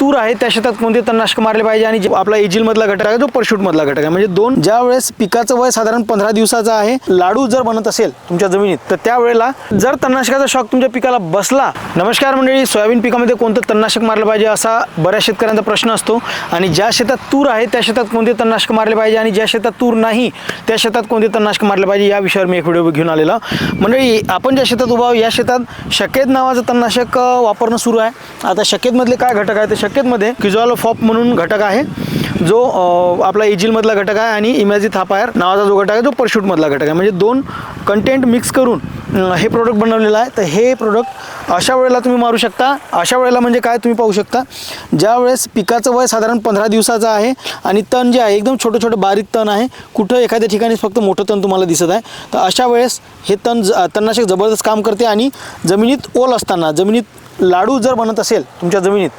तूर आहे त्या शेतात कोणते तणनाशक मारले पाहिजे आणि जे आपला एजिल मधला घटक आहे तो परशूट मधला घटक आहे. म्हणजे दोन ज्या वेळेस पिकाचं वय साधारण पंधरा दिवसाचं आहे लाडू जर बनत असेल तुमच्या जमिनीत तर त्यावेळेला जर तणनाशकाचा शॉक तुमच्या पिकाला बसला नमस्कार मंडळी सोयाबीन पिकामध्ये कोणतं तणनाशक मारलं पाहिजे असा बऱ्याच शेतकऱ्यांचा प्रश्न असतो. आणि ज्या शेतात तूर आहे त्या शेतात कोणते तणनाशक मारले पाहिजे आणि ज्या शेतात तूर नाही त्या शेतात कोणते तणनाशक मारले पाहिजे या विषयावर मी एक व्हिडिओ घेऊन आलेला मंडळी आपण ज्या शेतात उभा या शेतात शक्यत नावाचं तणनाशक वापरणं सुरू आहे. आता शक्यतमधले काय घटक आहे तर शक्यतमध्ये किजॉल फॉप म्हणून घटक आहे. जो आपला एजिलमधला घटक आहे आणि इमॅझी थापायर नावाचा जो घटक आहे तो परशूटमधला घटक आहे. म्हणजे दोन कंटेंट मिक्स करून हे प्रोडक्ट बनवलेलं आहे. तर हे प्रोडक्ट अशा वेळेला तुम्ही मारू शकता. अशा वेळेला म्हणजे काय तुम्ही पाहू शकता. ज्या वेळेस पिकाचं वय साधारण पंधरा दिवसाचं आहे आणि तण जे आहे एकदम छोटं छोटं बारीक तण आहे कुठं एखाद्या ठिकाणी फक्त मोठं तण तुम्हाला दिसत आहे तर अशा वेळेस हे तण ज- तणनाशक जबरदस्त काम करते आणि जमिनीत ओल असताना जमिनीत लाडू जर बनत असेल तुमच्या जमिनीत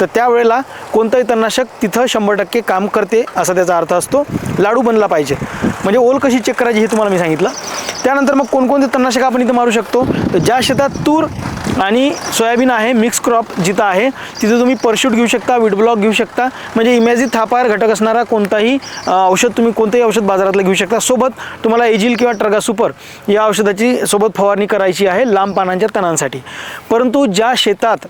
तर त्यावेळेला कोणतंही तणनाशक तिथं शंभर टक्के काम करते असा त्याचा अर्थ असतो. लाडू बनला पाहिजे. म्हणजे ओल कशी चेक करायची हे तुम्हाला मी सांगितलं. त्यानंतर मग कोणकोणते तणनाशक आपण इथं मारू शकतो? तर ज्या शेतात तूर आणि सोयाबीन आहे मिक्स क्रॉप जिथं आहे तिथं तुम्ही परशूट घेऊ शकता विडब्लॉक ब्लॉक घेऊ शकता. म्हणजे इमॅजिन थापायर घटक असणारा कोणताही औषध तुम्ही कोणतंही औषध बाजारातलं घेऊ शकता. सोबत तुम्हाला एजिल किंवा ट्रगा सुपर या औषधाची सोबत फवारणी करायची आहे लांब पानांच्या तणांसाठी. परंतु ज्या शेतात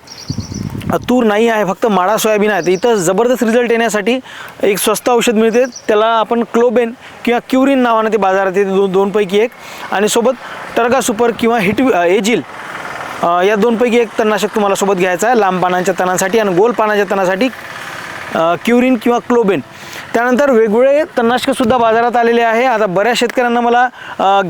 तूर नाही आहे फक्त माळा सोयाबीन आहे. तर इथं जबरदस्त रिझल्ट येण्यासाठी एक स्वस्त औषध मिळते. त्याला आपण क्लोबेन किंवा क्युरिन नावानं ते बाजारात येते दोन दोनपैकी एक. आणि सोबत टर्गा सुपर किंवा हिट एजिल या दोनपैकी एक तणनाशक तुम्हाला सोबत घ्यायचं आहे. लांब पानांच्या तणांसाठी आणि गोल पानाच्या तणासाठी क्युरिन किंवा क्लोबेन. त्यानंतर वेगवेगळे तणनाशकंसुद्धा बाजारात आलेले आहे. आता बऱ्याच शेतकऱ्यांना मला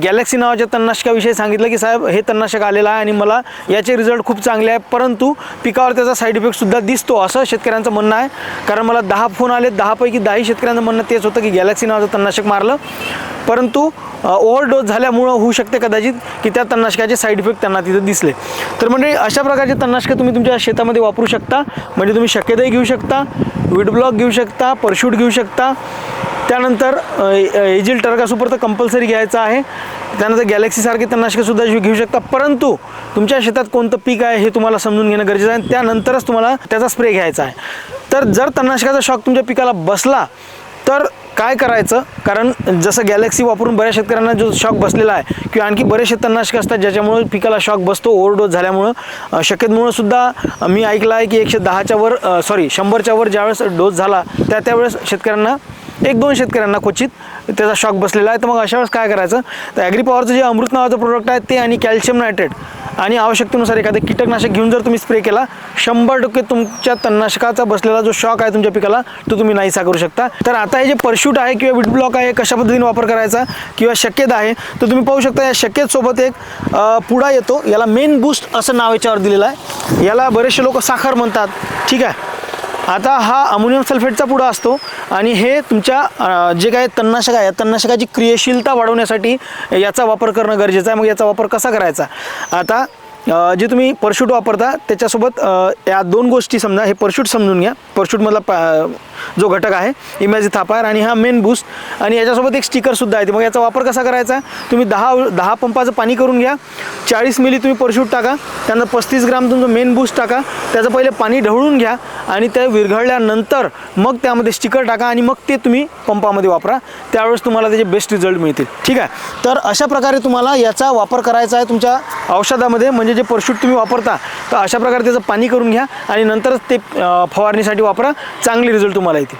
गॅलेक्सी नावाच्या तणनाशकाविषयी सांगितलं की साहेब हे तणनाशक आलेलं आहे आणि मला याचे रिझल्ट खूप चांगले आहे परंतु पिकावर त्याचा साईड इफेक्टसुद्धा दिसतो असं शेतकऱ्यांचं म्हणणं आहे. कारण मला दहा फोन आले दहापैकी दहाही शेतकऱ्यांचं म्हणणं तेच होतं की गॅलेक्सी नावाचं तणनाशक मारलं. परंतु ओव्हरडोस झाल्यामुळं होऊ शकते कदाचित की त्या तणनाशकाचे साईड इफेक्ट त्यांना तिथं दिसले. तर म्हणजे अशा प्रकारचे तणनाशकं तुम्ही तुमच्या शेतामध्ये वापरू शकता. म्हणजे तुम्ही शक्यताही घेऊ शकता विडब्लॉक घेऊ शकता परशूट घेऊ शकता. त्यानंतर एजिल टर्गा सुपर तर कंपल्सरी घ्यायचं आहे. त्यानंतर गॅलेक्सीसारखे तणनाशकसुद्धा घेऊ शकता. परंतु तुमच्या शेतात कोणतं पीक आहे हे तुम्हाला समजून घेणं गरजेचं आहे. त्यानंतरच तुम्हाला त्याचा स्प्रे घ्यायचा आहे. तर जर तणनाशकाचा शॉक तुमच्या पिकाला बसला तर काय करायचं? कारण जसं गॅलेक्सी वापरून बऱ्याच शेतकऱ्यांना जो शॉक बसलेला आहे किंवा आणखी बरेचसे तणनाशक असतात ज्याच्यामुळे पिकाला शॉक बसतो ओव्हरडोस झाल्यामुळं शक्यतमुळं सुद्धा मी ऐकलं आहे की एकशे दहाच्या वर सॉरी शंभरच्या वर ज्यावेळेस डोस झाला त्या त्यावेळेस शेतकऱ्यांना एक दोन शेतकऱ्यांना क्वचित त्याचा शॉक बसलेला आहे. तर मग अशा वेळेस काय करायचं? तर ॲग्री पॉवरचं जे अमृत नावाचं प्रोडक्ट आहे ते आणि कॅल्शियम नायट्रेट आणि आवश्यकतेनुसार एखादं कीटकनाशक घेऊन जर तुम्ही स्प्रे केला शंभर टक्के तुमच्या तणनाशकाचा बसलेला जो शॉक आहे तुमच्या पिकाला तो तुम्ही नाहीसा करू शकता. तर आता हे जे परशूट आहे किंवा विट ब्लॉक आहे कशा पद्धतीने वापर करायचा किंवा शक्यता आहे तर तुम्ही पाहू शकता या शक्यतसोबत एक पुडा येतो. याला मेन बूस्ट असं नाव याच्यावर दिलेलं आहे. याला बरेचसे लोक साखर म्हणतात. ठीक आहे? आता हा अमोनियम सल्फेटचा पुडा असतो आणि हे तुमच्या जे काय तणनाशक आहे तन्नाशकाची तणनाशकाची क्रियाशीलता वाढवण्यासाठी याचा वापर करणं गरजेचं आहे. मग याचा वापर कसा करायचा? आता जे तुम्ही परशूट वापरता त्याच्यासोबत या दोन गोष्टी समजा हे परशूट समजून घ्या. परशूटमधला पा जो घटक आहे इमॅजी थापायर आणि हा मेन बूस्ट आणि याच्यासोबत एक स्टिकरसुद्धा आहे. मग याचा वापर कसा करायचा? तुम्ही दहा दहा पंपाचं पाणी करून घ्या. चाळीस मिली तुम्ही परशूट टाका. त्यानंतर पस्तीस ग्राम तुमचं मेन बूस्ट टाका. त्याचं पहिले पाणी ढवळून घ्या. आणि ते विरघळल्यानंतर मग त्यामध्ये स्टिकर टाका आणि मग ते तुम्ही पंपामध्ये वापरा. त्यावेळेस तुम्हाला त्याचे बेस्ट रिझल्ट मिळतील. ठीक आहे? तर अशा प्रकारे तुम्हाला याचा वापर करायचा आहे तुमच्या औषधामध्ये म्हणजे जे परशूट तुम्ही वापरता तर अशा प्रकारे त्याचं पाणी करून घ्या आणि नंतरच ते फवारणीसाठी वापरा. चांगले रिझल्ट तुम्हाला येते.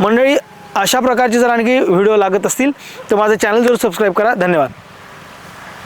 मंडळी अशा प्रकारचे जर आणखी व्हिडिओ लागत असतील तर माझं चॅनल जरूर सबस्क्राईब करा. धन्यवाद.